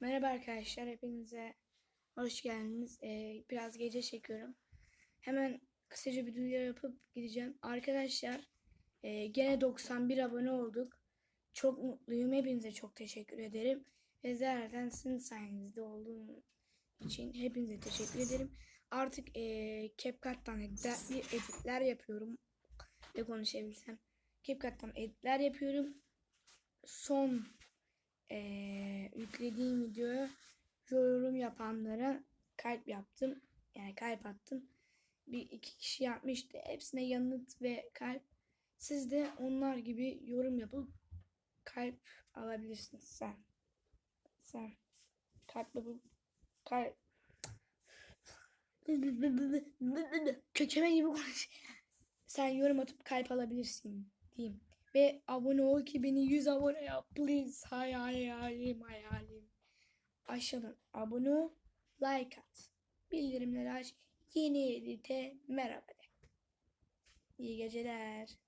Merhaba arkadaşlar, hepinize hoş geldiniz. Ee, biraz gece çekiyorum. Hemen kısaca bir duyuru yapıp gideceğim. Arkadaşlar, e, gene 91 abone olduk. Çok mutluyum. Hepinize çok teşekkür ederim. Ve zaten sizin sayenizde olduğum için hepinize teşekkür ederim. Artık e, CapCut'tan editler, editler yapıyorum. Ve konuşabilsem. CapCut'tan editler yapıyorum. Son eee, yüklediğim videoya yorum yapanlara kalp yaptım. Yani kalp attım. Bir iki kişi yapmıştı. Hepsine yanıt ve kalp. Siz de onlar gibi yorum yapıp kalp alabilirsiniz. Sen. Sen. Kalp yapıp kalp. Kökeme gibi konuş. Sen yorum atıp kalp alabilirsin diyeyim. Ve abone ol ki beni 100 abone yap please. Hayalim hayalim. Aşağıdan abone ol. Like at. Bildirimleri aç. Yeni edite merhaba de. İyi geceler.